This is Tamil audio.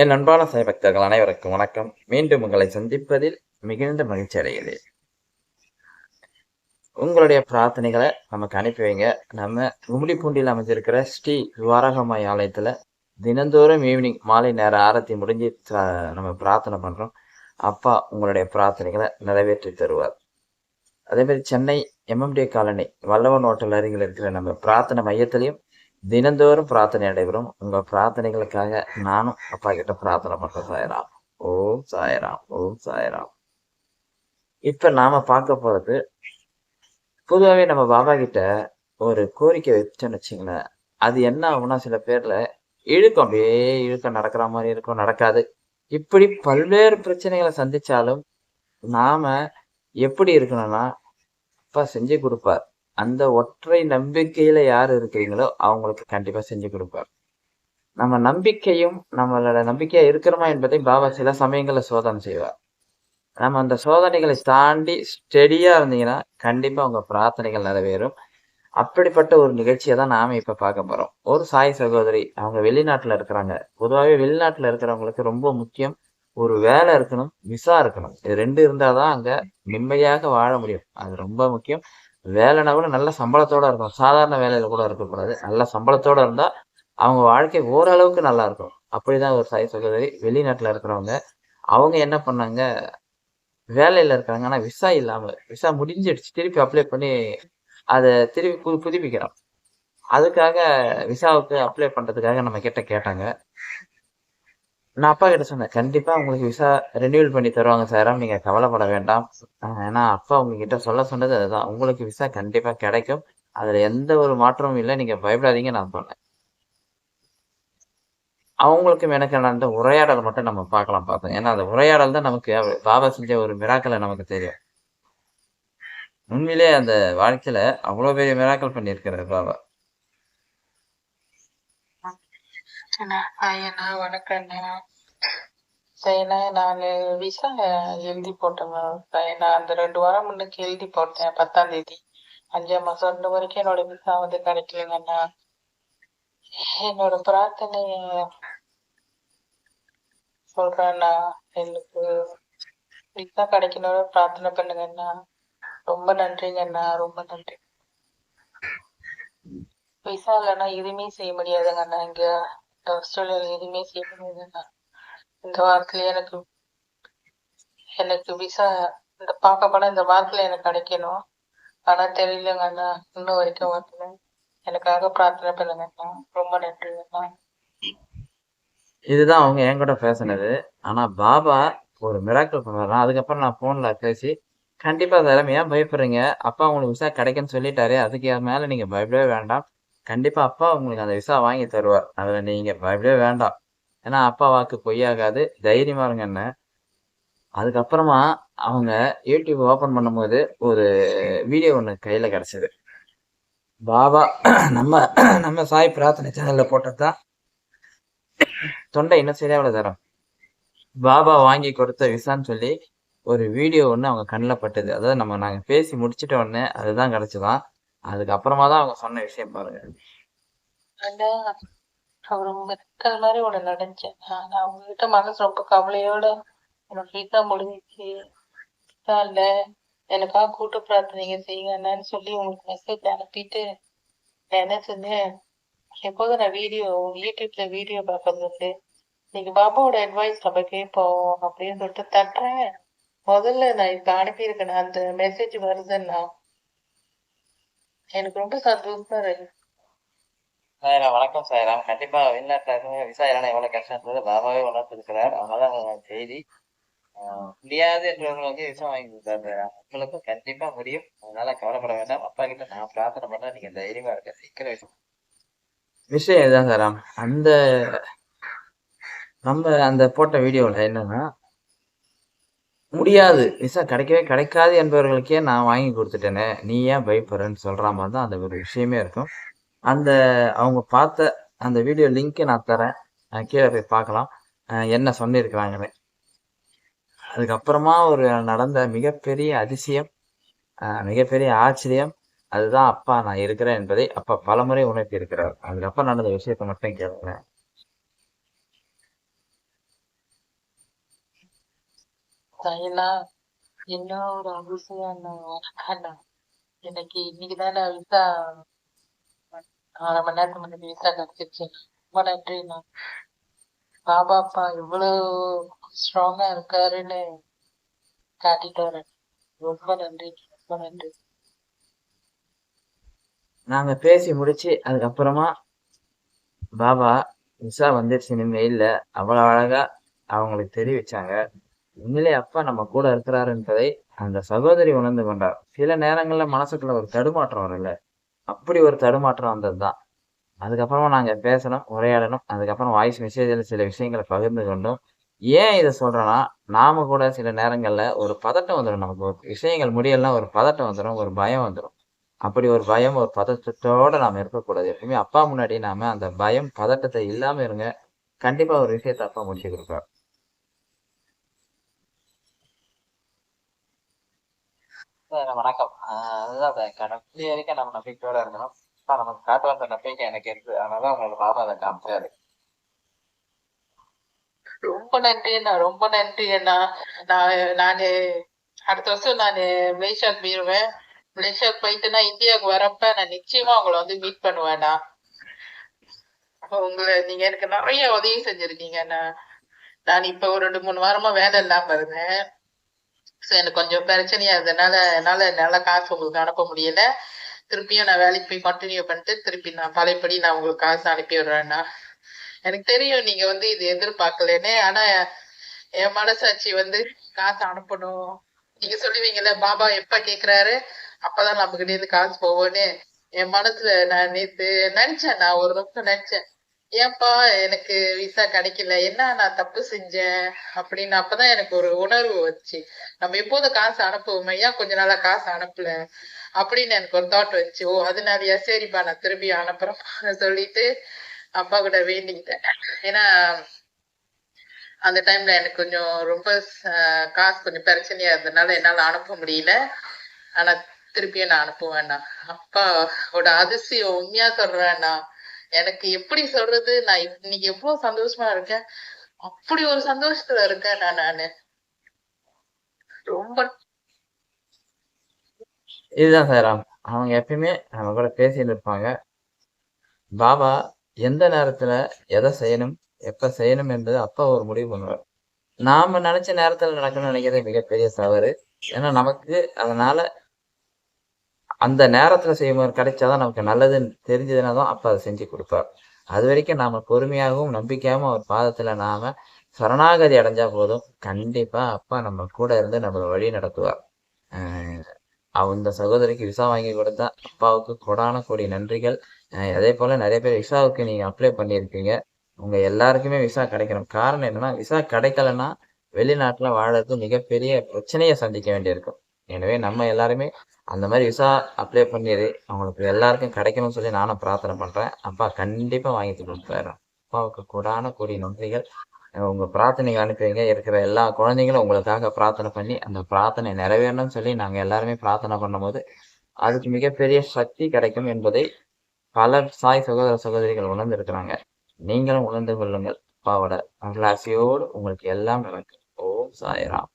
என் அன்பான சைபக்தர்கள் பக்தர்கள் அனைவருக்கும் வணக்கம். மீண்டும் உங்களை சந்திப்பதில் மிகுந்த மகிழ்ச்சி அடைகிறேன். உங்களுடைய பிரார்த்தனைகளை நமக்கு அனுப்பி வைங்க. நம்ம கும்மிடிப்பூண்டியில் அமைஞ்சிருக்கிற ஸ்ரீ துவாரகமாய் ஆலயத்தில் தினந்தோறும் ஈவினிங் மாலை நேர ஆரத்தி முடிஞ்சு நம்ம பிரார்த்தனை பண்ணுறோம் அப்பா உங்களுடைய பிரார்த்தனைகளை நிறைவேற்றி தருவார். அதே மாதிரி Chennai MMD colony Vallavan hotel அருகில் இருக்கிற நம்ம பிரார்த்தனை மையத்திலையும் தினந்தோறும் பிரார்த்தனை நடைபெறும். உங்கள் பிரார்த்தனைகளுக்காக நானும் அப்பா கிட்ட பிரார்த்தனை பண்றேன் சாயராம். ஓ சாயராம் ஓ சாயராம். இப்ப நாம பார்க்க போறது பொதுவாகவே நம்ம பாபா கிட்ட ஒரு கோரிக்கை வச்சோன்னு வச்சுங்களேன் அது என்ன ஆகும்னா சில பேர்ல இழுக்கும். அப்படியே இழுக்கம் நடக்கிற மாதிரி இருக்கும் நடக்காது. இப்படி பல்வேறு பிரச்சனைகளை சந்திச்சாலும் நாம எப்படி இருக்கணும்னா அப்பா செஞ்சு கொடுப்பார். அந்த ஒற்றை நம்பிக்கையில யார் இருக்கிறீங்களோ அவங்களுக்கு கண்டிப்பா செஞ்சு கொடுப்பார். நம்ம நம்பிக்கையும் நம்மளோட நம்பிக்கையா இருக்கிறோமா என்பதை பாபா சில சமயங்களில் சோதனை செய்வார். நம்ம அந்த சோதனைகளை தாண்டி ஸ்டெடியா இருந்தீங்கன்னா கண்டிப்பா உங்க பிரார்த்தனைகள் நிறைவேறும். அப்படிப்பட்ட ஒரு நிகழ்ச்சியை தான் நாம இப்ப பார்க்க போறோம். ஒரு சாய் சகோதரி அவங்க வெளிநாட்டுல இருக்கிறாங்க. பொதுவாகவே வெளிநாட்டுல இருக்கிறவங்களுக்கு ரொம்ப முக்கியம். ஒரு வேலை இருக்கணும் விசா இருக்கணும். இது ரெண்டு இருந்தாதான் அங்க நிம்மதியாக வாழ முடியும். அது ரொம்ப முக்கியம். வேலைனா கூட நல்ல சம்பளத்தோட இருக்கும் சாதாரண வேலையில கூட இருக்கக்கூடாது. நல்ல சம்பளத்தோட இருந்தா அவங்க வாழ்க்கை ஓரளவுக்கு நல்லா இருக்கும். அப்படிதான் ஒரு சாய் சகோதரி வெளிநாட்டுல இருக்கிறவங்க அவங்க என்ன பண்ணாங்க? வேலையில இருக்காங்க. ஆனா விசா இல்லாம விசா முடிஞ்சிடுச்சு. திருப்பி அப்ளை பண்ணி அதை திருப்பி புது புதுப்பிக்கிறோம் அதுக்காக விசாவுக்கு அப்ளை பண்றதுக்காக நம்ம கிட்ட கேட்டாங்க. நான் அப்பா கிட்ட சொன்னேன் கண்டிப்பா உங்களுக்கு விசா ரெனியூவல் பண்ணி தருவாங்க சார் நீங்க கவலைப்பட வேண்டாம். ஏன்னா அப்பா உங்ககிட்ட சொல்ல சொன்னது அதுதான். உங்களுக்கு விசா கண்டிப்பா கிடைக்கும். அதுல எந்த ஒரு மாற்றமும் இல்லை. நீங்க பயப்படாதீங்க நான் சொன்னேன். அவங்களுக்கும் எனக்கு நடந்த உரையாடல் மட்டும் நம்ம பார்க்கலாம் பார்த்தோம் ஏன்னா அந்த உரையாடல் தான் நமக்கு பாபா செஞ்ச ஒரு மிராக்களை நமக்கு தெரியும். உண்மையிலே அந்த வாழ்க்கையில அவ்வளோ பெரிய மிராக்கள் பண்ணியிருக்கிறார் பாபா அண்ணா ஐயண்ணா வணக்கம்ண்ணா சரிண்ணா நான் விசா எழுதி போட்டேண்ணா நான் அந்த ரெண்டு வாரம் முன்னுக்கு எழுதி போட்டேன் பத்தாம் தேதி. அஞ்சாம் மாசம் ரெண்டு வரைக்கும் என்னோட விசா வந்து கிடைக்கலங்கண்ணா என்னோட பிரார்த்தனை சொல்றேண்ணா எனக்கு விசா கிடைக்கணும்னு பிரார்த்தனை பண்ணுங்கண்ணா ரொம்ப நன்றிங்கண்ணா ரொம்ப நன்றி. விசா இல்லைன்னா எதுவுமே செய்ய முடியாதுங்கண்ணா இங்க. ஆஸ்திரேலியால எதுவுமே செய்ய முடியாதுண்ணா இந்த வாரத்துல எனக்கு எனக்கு விசா இந்த பார்க்க போனா இந்த வாரத்துல எனக்கு கிடைக்கணும். ஆனா தெரியலங்க அண்ணா. இன்னும் வரைக்கும் வரல. எனக்காக பிரார்த்தனை பண்ணுங்க அண்ணா. ரொம்ப நன்றிங்க அண்ணா. இதுதான் அவங்க என் கூட பேசினது. ஆனா பாபா ஒரு மிராக்கிள் பண்ணுறான் அதுக்கப்புறம் நான் போன்ல பேசி கண்டிப்பா தரம் ஏன் பயப்படுறீங்க. அப்பா உங்களுக்கு விசா கிடைக்குன்னு சொல்லிட்டாரு. அதுக்கு மேல நீங்க பயப்படவே வேண்டாம். கண்டிப்பா அப்பா உங்களுக்கு அந்த விசா வாங்கி தருவார். அதுல நீங்க பயப்படவே வேண்டாம். ஏன்னா அப்பா வாக்கு பொய்யாகாது. தைரியமா இருங்க என்ன அதுக்கப்புறமா அவங்க யூடியூப் ஓபன் பண்ணும்போது ஒரு வீடியோ ஒன்று கையில கிடைச்சது. பாபா நம்ம நம்ம சாய் பிரார்த்தனை சேனல்ல போட்டதுதான் தொண்டை இன்னும் சரியாவில தரோம் பாபா வாங்கி கொடுத்த விசான்னு சொல்லி ஒரு வீடியோ ஒன்று அவங்க கண்ணில் பட்டது. அதாவது நம்ம நாங்கள் பேசி முடிச்சிட்ட உடனே அதுதான் கிடச்சிதான் அதுக்கப்புறமா தான் அவங்க சொன்ன விஷயம் பாருங்க. அண்ணா அவர் மாதிரி ஒண்ணு நடந்துச்சேன் நான் உங்ககிட்ட மனசு ரொம்ப கவலையோட என்னோட விசா முடிஞ்சிச்சு. விசா எனக்காக கூட்டு பிரார்த்தனைங்க செய்யுங்க என்னன்னு சொல்லி உங்களுக்கு மெசேஜ் அனுப்பிட்டு என்ன செஞ்சேன்? எப்போதும் நான் வீடியோ யூடியூப்ல வீடியோ பார்க்கறது உண்டு நீங்க பாபாவோட அட்வைஸ் நம்ம கேட்போம் அப்படின்னு சொல்லிட்டு தட்டுறேன். முதல்ல நான் இப்ப அனுப்பியிருக்கேன் அந்த மெசேஜ் வருதுன்னா. எனக்கு ரொம்ப சந்தோஷமா இருக்கு. சாயராம் வணக்கம் சாயராம் கண்டிப்பா வெளிநாட்டில் விசா இல்லைன்னா எவ்வளவு கஷ்டன்றது பாபாவே உணர்த்திருக்கிறார் அதனால செய்தி முடியாது என்றவங்களுக்கு விசா வாங்கி கொடுத்தாரு உங்களுக்கும் கண்டிப்பா முடியும். அதனால கவலைப்பட வேண்டாம். அப்பா கிட்ட நான் பிரார்த்தனை பண்ணா நீங்க தைரியமா இருக்க சீக்கிரம் விஷயம் விஷயம் இதுதான் சாராம் அந்த நம்ம அந்த போட்ட வீடியோவில் என்னன்னா முடியாது. விசா கிடைக்கவே கிடைக்காது என்பவர்களுக்கே நான் வாங்கி கொடுத்துட்டேனே. நீ ஏன் பயப்படுறன்னு சொல்ற மாதிரி தான் அந்த ஒரு விஷயமே இருக்கும். அந்த அவங்க பார்த்த அந்த வீடியோ லிங்க் நான் தரேன். கீழே போய் பார்க்கலாம். என்ன சொல்லியிருக்கிறாங்கன்னு. அதுக்கப்புறமா ஒரு நடந்த மிகப்பெரிய அதிசயம் மிகப்பெரிய ஆச்சரியம். அதுதான் அப்பா நான் இருக்கிறேன் என்பதை அப்பா பலமுறை உணர்த்தி இருக்கிறார் அதுக்கப்புறம் நடந்த விஷயத்தை மட்டும் கேட்குறேன். சைனா என்ன ஒரு அதிசயம் அண்ணா எனக்கு இன்னைக்கு தானே விசா அரை மணி நேரத்துக்கு முன்னாடி விசா கிடைச்சிருச்சு ரொம்ப நன்றிண்ணா பாபாப்பா இவ்வளவு ஸ்ட்ராங்கா இருக்காருன்னு காட்டிட்டாரு ரொம்ப நன்றி ரொம்ப நன்றி. நாங்க பேசி முடிச்சு அதுக்கப்புறமா பாபா விசா வந்துருச்சுன்னு மெயில்ல அவ்வளவு அழகா அவங்களுக்கு தெரிவிச்சாங்க. உண்மையிலே அப்பா நம்ம கூட இருக்கிறாருன்றதை அந்த சகோதரி உணர்ந்து கொண்டார். சில நேரங்கள்ல மனசுக்குள்ள ஒரு தடுமாற்றம் வரல அப்படி ஒரு தடுமாற்றம் வந்ததுதான். அதுக்கப்புறமா நாங்க பேசணும் உரையாடணும். அதுக்கப்புறம் வாய்ஸ் மெசேஜில் சில விஷயங்களை பகிர்ந்து கொண்டோம். ஏன் இதை சொல்றேன்னா நாம கூட சில நேரங்கள்ல ஒரு பதட்டம் வந்துடும் நமக்கு. ஒரு விஷயங்கள் முடியலாம் ஒரு பதட்டம் வந்துடும் ஒரு பயம் வந்துடும் அப்படி ஒரு பயம் ஒரு பதட்டத்தோட நாம இருக்கக்கூடாது. எப்பவுமே அப்பா முன்னாடி நாம அந்த பயம் பதட்டத்தை இல்லாம இருங்க. கண்டிப்பா ஒரு விஷயத்தை அப்பா முடிச்சு கொடுப்பார். வணக்கம். அதுதான் கடைசி வரைக்கும் நம்ம நம்பிக்கையோட இருக்கணும். நமக்கு காட்டு வந்த நம்பிக்கை எனக்கு இருக்கு. அதனால உங்களுக்கு பாபா அதை காமிச்சாரு. ரொம்ப நன்றி அண்ணா. ரொம்ப நன்றி அண்ணா. நான் நானு அடுத்த வருஷம் நான் மலேசியாவுக்கு போயிடுவேன் மலேசியாவுக்கு போயிட்டு நான் இந்தியாவுக்கு வரப்ப நான் நிச்சயமா உங்களை வந்து மீட் பண்ணுவேண்ணா உங்களை நீங்க எனக்கு நிறைய உதவி செஞ்சிருக்கீங்க அண்ணா. நான் இப்ப ஒரு ரெண்டு மூணு வாரமா வேலை இல்லாம இருந்தேன். எனக்கு கொஞ்சம் பிரச்சனையா இருந்ததுனால என்னால என்னால காசு உங்களுக்கு அனுப்ப முடியல. திருப்பியும் நான் வேலைக்கு போய் கண்டினியூ பண்ணிட்டு திருப்பி நான் பழையபடி நான் உங்களுக்கு காசு அனுப்பி விடுறேன்னா. எனக்கு தெரியும் நீங்க வந்து இது எதிர்பார்க்கலன்னு. ஆனா என் மனசாட்சி வந்து காசு அனுப்பணும். நீங்க சொல்லுவீங்கல்ல பாபா எப்ப கேக்குறாரு? அப்பதான் நம்ம கிட்ட இருந்து காசு போவோன்னு என் மனசுல நான் நேத்து நினைச்சேன் நான் ஒரு நிமிஷம் நினைச்சேன். ஏன்பா எனக்கு விசா கிடைக்கல. என்ன நான் தப்பு செஞ்சேன்? அப்படின்னு அப்பதான் எனக்கு ஒரு உணர்வு வந்துச்சு. நம்ம எப்போதும் காசு அனுப்புவோமே. ஏன் கொஞ்ச நாளா காசு அனுப்பல. அப்படின்னு எனக்கு ஒரு தாட் வந்துச்சு. ஓ அதனாலயா? சரிப்பா நான் திரும்பி அனுப்புறேன் சொல்லிட்டு அப்பா கூட வேண்டிக்கிட்டேன். ஏன்னா அந்த டைம்ல எனக்கு கொஞ்சம் ரொம்ப காசு கொஞ்சம் பிரச்சனையா இருந்ததுனால என்னால அனுப்ப முடியல. ஆனா திருப்பியும் நான் அனுப்புவேண்ணா. அப்பாவோட அதிசயம் உண்மையா சொல்றேன்னா எனக்கு எப்படி சொல்றது? நான் இன்னைக்கு எவ்வளவு சந்தோஷமா இருக்கேன். அப்படி ஒரு சந்தோஷத்துல இருக்கேன் நான் நானு. ரொம்ப இதுதான் சார். அவங்க எப்பயுமே நம்ம கூட பேசிட்டு இருப்பாங்க. பாபா எந்த நேரத்துல எதை செய்யணும் எப்ப செய்யணும் என்பது அப்பா ஒரு முடிவு பண்ணுவார். நாம நினைச்ச நேரத்துல நடக்கணும்னு நினைக்கிறது மிகப்பெரிய தவறு. ஏன்னா நமக்கு அதனால அந்த நேரத்தில் செய்யும்போது கிடைச்சாதான் நமக்கு நல்லதுன்னு தெரிஞ்சதுன்னா தான் அப்பா அதை செஞ்சு கொடுப்பார். அது வரைக்கும் நாம் பொறுமையாகவும் நம்பிக்கையாகவும் அவர் பாதத்தில் நாம் சரணாகதி அடைஞ்சால் போதும். கண்டிப்பாக அப்பா நம்ம கூட இருந்து நம்மளை வழி நடத்துவார். அந்த சகோதரிக்கு விசா வாங்கி கொடுத்தா அப்பாவுக்கு கொடான கொடி நன்றிகள். அதே போல் நிறைய பேர் விசாவுக்கு நீங்கள் அப்ளை பண்ணியிருக்கீங்க. உங்கள் எல்லாருக்குமே விசா கிடைக்கணும். காரணம் என்னென்னா விசா கிடைக்கலன்னா வெளிநாட்டில் வாழறது மிகப்பெரிய பிரச்சனையை சந்திக்க வேண்டியிருக்கும். எனவே நம்ம எல்லாருமே அந்த மாதிரி விசா அப்ளை பண்ணிடு அவங்களுக்கு எல்லாருக்கும் கிடைக்கணும்னு சொல்லி நானும் பிரார்த்தனை பண்ணுறேன் அப்பா கண்டிப்பாக வாங்கி கொடுப்பாரு அப்பாவுக்கு கூடான கூடிய நன்றிகள். உங்கள் பிரார்த்தனை பிரார்த்தனைக்கு இருக்கிற எல்லா குழந்தைங்களும் உங்களுக்காக பிரார்த்தனை பண்ணி அந்த பிரார்த்தனை நிறைவேறணும்னு சொல்லி நாங்கள் எல்லாருமே பிரார்த்தனை பண்ணும்போது அதுக்கு மிகப்பெரிய சக்தி கிடைக்கும் என்பதை பல சாய் சகோதர சகோதரிகள் உணர்ந்திருக்கிறாங்க. நீங்களும் உணர்ந்து கொள்ளுங்கள். அப்பாவோட அருளாசியோடு உங்களுக்கு எல்லாம் நடக்கும். ஓம் சாய்ராம்.